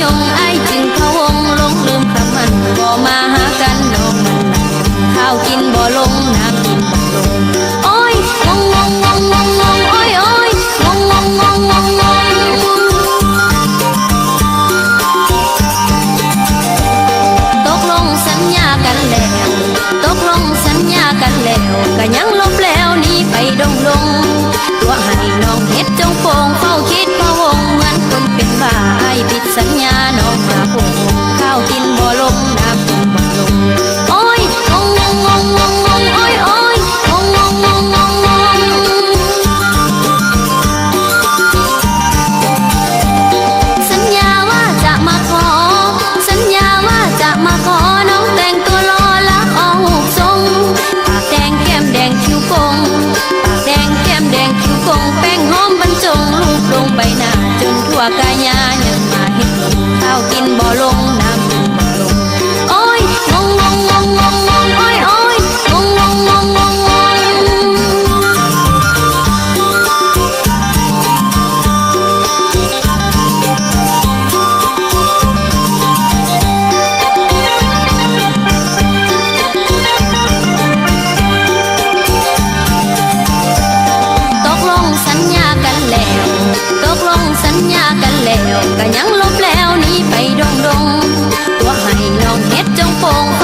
ยงไอจึงพะวงลงลืมพระมันบ่มาหากันดอกมันข้าวกินบ่ลงน้ำกินบ่ลงโอ้ยงงงงงงงงโอ้ยโอ้ยงงงงงงงงตกลงสัญญากันแล้ว ตกลงสัญญากันแล้วก็ยังลบแล้วนี่ไปดงลง Guacanya ยังลบแล้วนี้ไปดงดงตัวให้น้องเฮ็ดจงโป่ง